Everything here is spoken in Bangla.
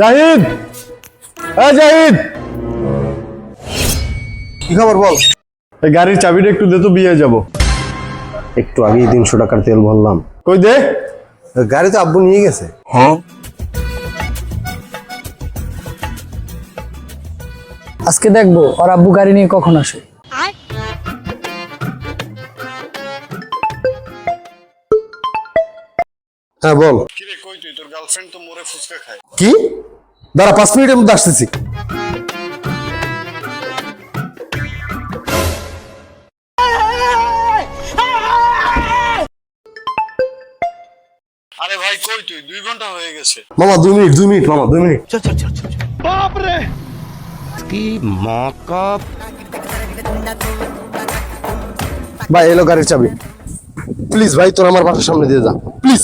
জাহিদ! হ্যাঁ জাহিদ! কি খবর বল? এই গাড়ির চাবিটা একটু দে তো বিয়ে যাব। একটু আগেই তিনশো টাকার তেল ভরলাম। কই দে? গাড়ি তো আব্বু নিয়ে গেছে। আজকে দেখব আর আব্বু গাড়ি নিয়ে কখন আসে। হ্যাঁ বল। কিরে কই তুই? তোর গার্লফ্রেন্ড তো মোরে ফুচকা খায়। কি? দাঁড়া পাঁচ মিনিটের মধ্যে আসতেছি। আরে ভাই কই তুই? দুই ঘণ্টা হয়ে গেছে। মামা দুই মিনিট দুই মিনিট মামা দুই মিনিট। ভাই এলো গাড়ির চাবি। প্লিজ ভাই তোর আমার বাসার সামনে দিয়ে যা। প্লিজ।